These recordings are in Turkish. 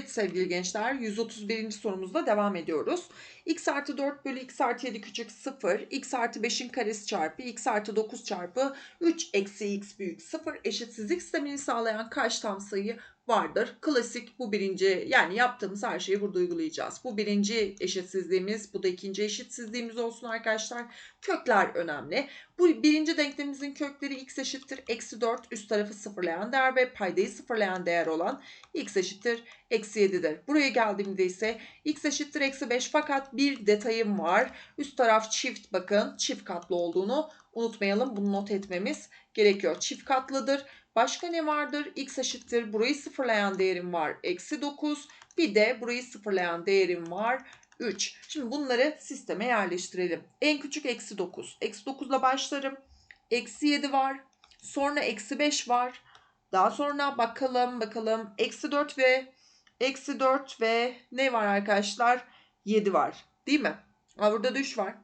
Evet sevgili gençler 131. sorumuzda devam ediyoruz. x artı 4 bölü x artı 7 küçük 0, x artı 5'in karesi çarpı x artı 9 çarpı 3 eksi x büyük 0 eşitsizlik sistemini sağlayan kaç tam sayı vardır? Klasik bu birinci yani yaptığımız her şeyi burada uygulayacağız. Bu birinci eşitsizliğimiz bu da ikinci eşitsizliğimiz olsun arkadaşlar. Kökler önemli. Bu birinci denklemimizin kökleri x eşittir eksi 4 üst tarafı sıfırlayan değer ve paydayı sıfırlayan değer olan x eşittir eksi 7'dir. Buraya geldiğimde ise x eşittir eksi 5 fakat bir detayım var. Üst taraf çift bakın çift katlı olduğunu unutmayalım. Bunu not etmemiz gerekiyor. Çift katlıdır. Başka ne vardır? x eşittir burayı sıfırlayan değerim var. Eksi 9 bir de burayı sıfırlayan değerim var. 3. Şimdi bunları sisteme yerleştirelim. En küçük eksi 9. Eksi 9 ile başlarım. Eksi 7 var. Sonra eksi 5 var. Daha sonra bakalım bakalım. Eksi 4 ve eksi 4 ve ne var arkadaşlar? 7 var. Değil mi? Burada da 3 var.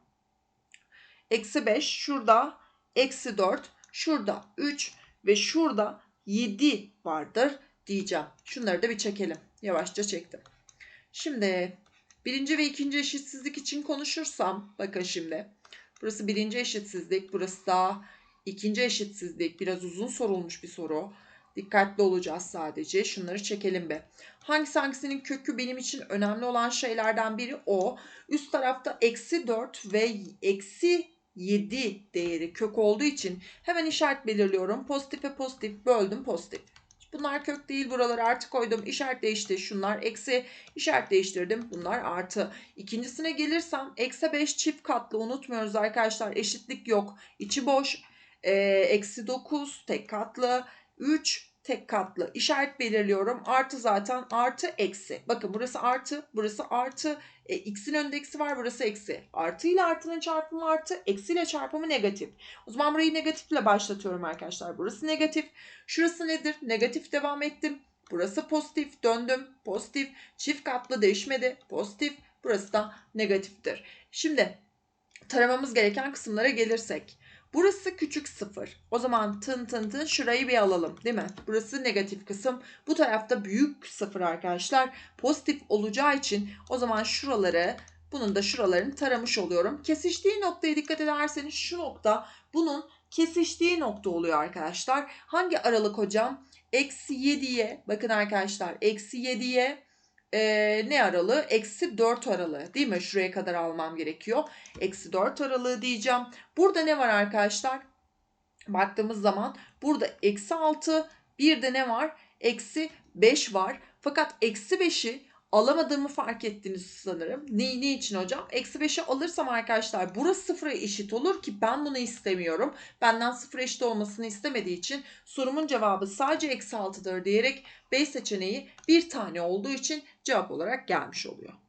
Eksi 5 şurada. Eksi 4 şurada 3 ve şurada 7 vardır diyeceğim. Şunları da bir çekelim. Yavaşça çektim. Şimdi birinci ve ikinci eşitsizlik için konuşursam bakın şimdi. Burası birinci eşitsizlik. Burası da ikinci eşitsizlik. Biraz uzun sorulmuş bir soru. Dikkatli olacağız sadece. Şunları çekelim be. Hangisi hangisinin kökü benim için önemli olan şeylerden biri o. Üst tarafta eksi 4 ve eksi 7 değeri kök olduğu için hemen işaret belirliyorum. Pozitif ve pozitif böldüm pozitif. Bunlar kök değil buraları artı koydum. İşaret değişti. Şunlar eksi işaret değiştirdim. Bunlar artı. İkincisine gelirsem eksi 5 çift katlı unutmuyoruz arkadaşlar. Eşitlik yok. İçi boş. Eksi 9 tek katlı. 3 tek katlı işaret belirliyorum. Artı zaten artı eksi. Bakın burası artı, burası artı. E, x'in önünde eksi var, burası eksi. Artı ile artının çarpımı artı, eksi ile çarpımı negatif. O zaman burayı negatifle başlatıyorum arkadaşlar. Burası negatif. Şurası nedir? Negatif devam ettim. Burası pozitif, döndüm. Pozitif, çift katlı değişmedi. Pozitif, burası da negatiftir. Şimdi taramamız gereken kısımlara gelirsek. Burası küçük sıfır. O zaman tın tın tın şurayı bir alalım değil mi? Burası negatif kısım. Bu tarafta büyük sıfır arkadaşlar. Pozitif olacağı için o zaman şuraları bunun da şuralarını taramış oluyorum. Kesiştiği noktaya dikkat ederseniz şu nokta bunun kesiştiği nokta oluyor arkadaşlar. Hangi aralık hocam? Eksi 7'ye bakın arkadaşlar eksi 7'ye e, ne aralığı? Eksi 4 aralığı değil mi? Şuraya kadar almam gerekiyor. Eksi 4 aralığı diyeceğim. Burada ne var arkadaşlar? Baktığımız zaman burada eksi 6 bir de ne var? Eksi 5 var. Fakat eksi 5'i alamadığımı fark ettiniz sanırım. Ne, ne için hocam? Eksi 5'i alırsam arkadaşlar burası sıfıra eşit olur ki ben bunu istemiyorum. Benden sıfıra eşit olmasını istemediği için sorumun cevabı sadece eksi 6'dır diyerek B seçeneği bir tane olduğu için cevap olarak gelmiş oluyor.